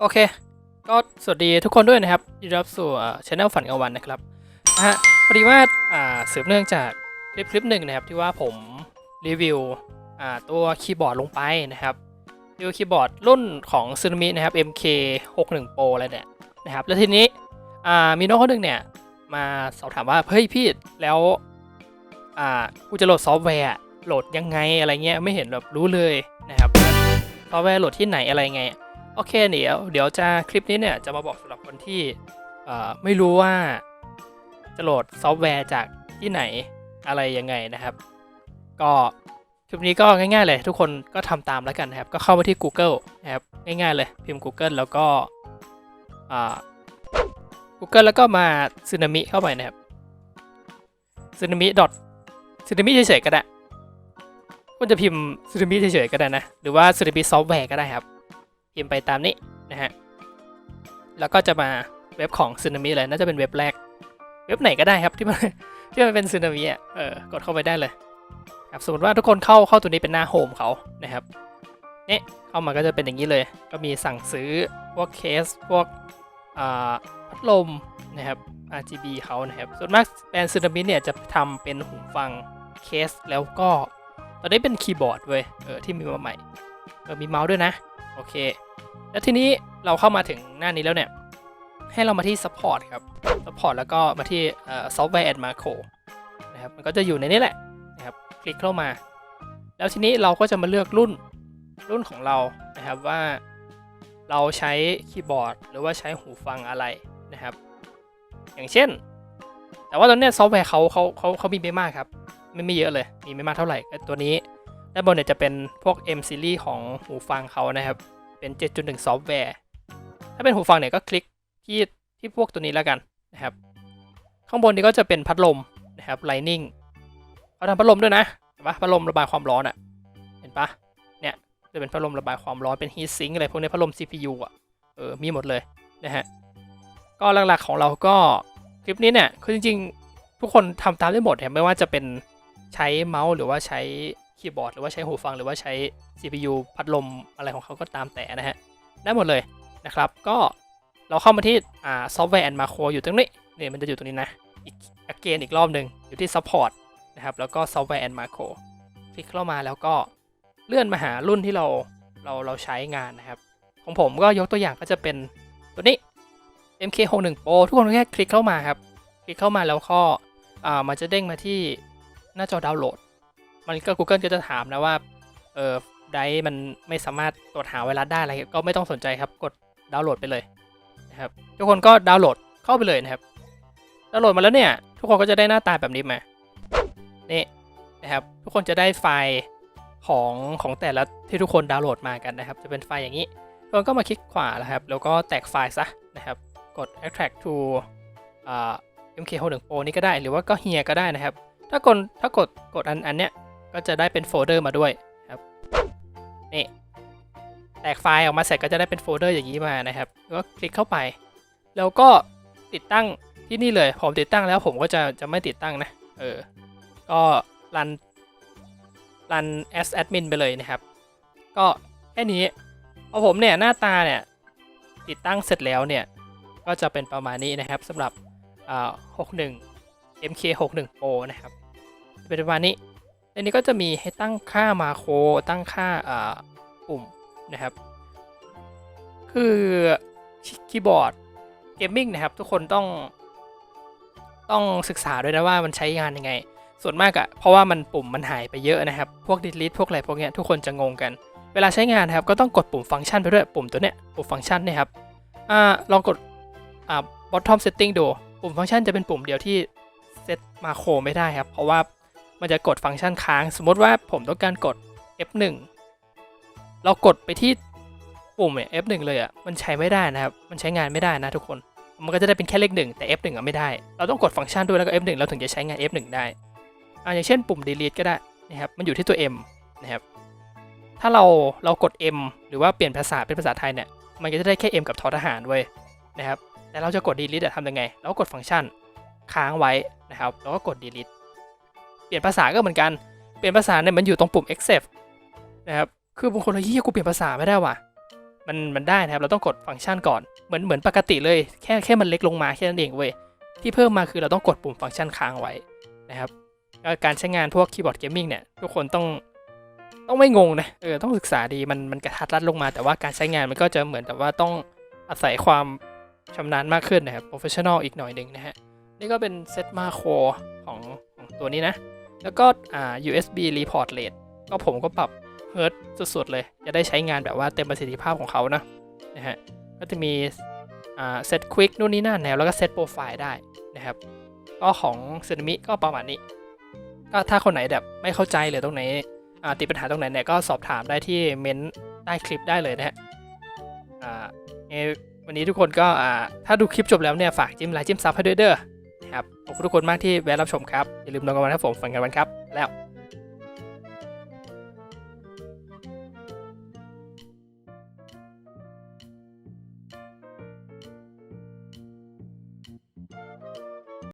โอเค ก็สวัสดีทุกคนด้วยนะครับยินดีรับสู่ช anel ฝันกลางวันนะครับนะฮะพอดีว่าอ่าสืบเนื่องจากคลิปคลิปหนึ่งนะครับที่ว่าผมรีวิวอ่าตัวคีย์บอร์ดลงไปนะครับรีวิวคีย์บอร์ดรุ่นของซึนามินะครับ MK 61 Pro อะไรเนี่ยนะครับแล้วทีนี้อ่ามีน้องคนหนึ่งเนี่ยมาสอบถามว่าเฮ้ยพี่แล้วอ่ากูจะโหลดซอฟต์แวร์โหลดยังไงอะไรเงี้ยไม่เห็นแบบรู้เลยนะครับซอฟต์แวร์โหลดที่ไหนอะไรไง โอเคเดี๋ยวเดี๋ยวจะคลิปนี้เนี่ยจะมาบอกสำหรับคนที่ไม่รู้ว่าจะโหลดซอฟต์แวร์จากที่ไหนอะไรยังไงนะครับ ก็คลิปนี้ก็ง่ายๆเลย ทุกคนก็ทำตามแล้วกันนะครับ ก็เข้ามาที่ Google นะครับง่ายๆเลยพิมพ์ Google แล้วก็ Google แล้วก็มาซึนามิเข้าไปนะครับซึนามิดอทซึนามิเฉยๆก็ได้คุณจะพิมพ์ซึนามิเฉยๆก็ได้นะ หรือว่าซึนามิซอฟต์แวร์ก็ได้ครับ พิมพ์ไปตามนี้นะฮะ แล้วก็จะมาเว็บของซึนามิเลยน่าจะเป็นเว็บแรก เว็บไหนก็ได้ครับที่มันที่มันเป็นซึนามิอะเออกดเข้าไปได้เลยครับสมมติว่าทุกคนเข้าเข้าตัวนี้เป็นหน้าโฮมเขานะครับเนี่เข้ามาก็จะเป็นอย่างนี้เลย ก็มีสั่งซื้อพวกเคสพวกอ่าพัดลมนะครับ RGB เขานะครับ ส่วนมากแบรนด์ซึนามิเนี่ยจะทำเป็นหูฟังเคสแล้วก็ตอนนี้เป็นคีย์บอร์ดเว้ยเออที่มีมาใหม่เออมีเมาส์ด้วยนะ โอเค แล้วทีนี้เราเข้ามาถึงหน้านี้แล้วเนี่ย ให้เรามาที่ support ครับ support แล้วก็มาที่เอ่อ software and macro นะครับ มันก็จะอยู่ในนี้แหละนะครับ คลิกเข้ามา แล้วทีนี้เราก็จะมาเลือกรุ่น รุ่นของเรา นะครับว่าเราใช้คีย์บอร์ด หรือว่าใช้หูฟังอะไรนะครับ อย่างเช่น แต่ว่าตอนนี้ซอฟต์แวร์เขาเขาเขาเขามีไม่มากครับ ไม่ไม่เยอะเลย มีไม่มากเท่าไหร่ก็ตัวนี้ ด้านบนเนี่ยจะเป็นพวก M series ของหูฟังเขานะครับ เป็น 7.1 ซอฟต์แวร์ ถ้าเป็นหูฟังเนี่ยก็คลิกที่ที่พวกตัวนี้แล้วกันนะครับ ข้างบนนี้ก็จะเป็นพัดลมนะครับ Lightning เขาทำพัดลมด้วยนะเห็นปะพัดลมระบายความร้อนอะ่ะ เห็นปะเนี่ยจะเป็นพัดลมระบายความร้อนเป็น heat sink อะไรพวกนี้พัดลม CPU อะ เออ มีหมดเลยนะฮะ ก็หลักๆของเราก็คลิปนี้เนี่ย คือจริงๆ ทุกคนทำตามได้หมดเนี่ยไม่ว่าจะเป็นใช้เมาส์หรือว่าใช้ คีย์บอร์ดหรือว่าใช้หูฟังหรือว่าใช้ CPU พัดลมอะไรของเขาก็ตามแต่นะฮะ ได้หมดเลยนะครับ ก็เราเข้ามาที่อ่าซอฟต์แวร์แอนด์มาโครอยู่ตรงนี้เนี่ยมันจะอยู่ตรงนี้นะ อีก again อีกรอบหนึ่งอยู่ที่ support นะครับแล้วก็ซอฟต์แวร์แอนด์มาโครคลิกเข้ามาแล้วก็เลื่อนมาหารุ่นที่เราเราเราใช้งานนะครับ ของผมก็ยกตัวอย่างก็จะเป็นตัวนี้ MK61 Pro ทุกคนแค่คลิกเข้ามาครับ คลิกเข้ามาแล้วก็อ่ามันจะเด้งมาที่หน้าจอดาวน์โหลด มันก็ Google ก็จะถามนะว่าเออไดมันไม่สามารถตรวจหาไวรัสได้อะไรก็ไม่ต้องสนใจครับกดดาวน์โหลดไปเลยนะครับทุกคนก็ดาวน์โหลดเข้าไปเลยนะครับดาวน์โหลดมาแล้วเนี่ย ทุกคนก็จะได้หน้าตาแบบนี้มานี่นะครับทุกคนจะได้ไฟล์ของของแต่ละที่ทุกคนดาวน์โหลดมากันนะครับ จะเป็นไฟล์อย่างนี้ทุกคนก็มาคลิกขวาแล้วครับ แล้วก็แตกไฟล์ซะนะครับ กด extract to อ่า MK61 Pro นี่ก็ได้ หรือว่าก็เฮียก็ได้นะครับ ถ้ากดถ้ากดกดอันอันเนี้ย ก็จะได้เป็นโฟลเดอร์มาด้วยครับนี่แตกไฟล์ออกมาเสร็จก็จะได้เป็นโฟลเดอร์อย่างนี้มานะครับก็คลิกเข้าไป แล้วก็ติดตั้งที่นี่เลยผมติดตั้งแล้วผมก็จะจะไม่ติดตั้งนะเออก็รันรัน as admin ไปเลยนะครับ ก็แค่นี้พอผมเนี่ยหน้าตาเนี่ยติดตั้งเสร็จแล้วเนี่ยก็จะเป็นประมาณนี้นะครับสำหรับ 61 MK61 Pro นะครับ เป็นประมาณนี้ ในนี้ก็จะมีให้ตั้งค่ามาโครตั้งค่าปุ่มนะครับ คือคีย์บอร์ดเกมมิ่งนะครับ ทุกคนต้องต้องศึกษาด้วยนะว่ามันใช้งานยังไง ส่วนมากอะเพราะว่ามันปุ่มมันหายไปเยอะนะครับ พวก delete พวกอะไรพวกเนี้ยทุกคนจะงงกัน เวลาใช้งานนะครับก็ต้องกดปุ่มฟังก์ชันไปด้วยปุ่มตัวเนี้ยปุ่มฟังก์ชันนี่ครับอ่าลองกดอ่า bottom setting ดู ปุ่มฟังก์ชันจะเป็นปุ่มเดียวที่เซตมาโครไม่ได้ครับ เพราะว่า มันจะกดฟังก์ชันค้าง สมมติว่าผมต้องการกด F1 เรากดไปที่ปุ่มเนี่ย F1 เลยอะมันใช้ไม่ได้นะครับ มันใช้งานไม่ได้นะทุกคน มันก็จะได้เป็นแค่เลขหนึ่งแต่ F1 อะไม่ได้ เราต้องกดฟังก์ชันด้วยแล้วก็ F1 เราถึงจะใช้งาน F1 ได้อ่าอย่างเช่นปุ่ม delete ก็ได้นะครับ มันอยู่ที่ตัว M นะครับ ถ้าเราเรากด M หรือว่าเปลี่ยนภาษาเป็นภาษาไทยเนี่ย มันก็จะได้แค่ M กับทอทหารเว้ยนะครับ แต่เราจะกด delete อะทำยังไง เราก็กดฟังก์ชันค้างไว้นะครับ แล้วก็กด delete เปลี่ยนภาษาก็เหมือนกัน เปลี่ยนภาษาเนี่ยมันอยู่ตรงปุ่ม accept นะครับ คือบางคนเลยเฮียกูเปลี่ยนภาษาไม่ได้ว่ะ มันมันได้นะครับ เราต้องกดฟังก์ชันก่อน เหมือนเหมือนปกติเลย แค่แค่มันเล็กลงมาแค่นั้นเองเว้ย ที่เพิ่มมาคือเราต้องกดปุ่มฟังก์ชันค้างไว้นะครับการใช้งานพวกคีย์บอร์ดเกมมิ่งเนี่ยทุกคนต้องต้องไม่งงนะเออต้องศึกษาดีมันมันกระทัดรัดลงมา แต่ว่าการใช้งานมันก็จะเหมือนแต่ว่าต้องอาศัยความชำนาญมากขึ้นนะครับ professional อีกหน่อยหนึ่งนะฮะนี่ก็เป็นเซตมาโครของของตัวนี้นะ แล้วก็อ่า USB report rate ก็ผมก็ปรับเฮิร์ตสุดๆเลย จะได้ใช้งานแบบว่าเต็มประสิทธิภาพของเขานะนะฮะก็จะมีอ่าเซตควิกนู่นนี่นั่นนะครับแล้วก็เซตโปรไฟล์ได้นะครับก็ของเซนมิก็ประมาณนี้ ก็ถ้าคนไหนแบบไม่เข้าใจหรือตรงไหนติดปัญหาตรงไหนเนี่ยก็สอบถามได้ที่เมนต์ใต้คลิปได้เลยนะฮะวันนี้ทุกคนก็ถ้าดูคลิปจบแล้วเนี่ยฝากจิ้มไลค์จิ้มซับให้ด้วยเด้อ ครับขอบคุณทุกคนมากที่แวะรับชมครับอย่าลืมลงกันวันครับผมฝันกันวันครับแล้ว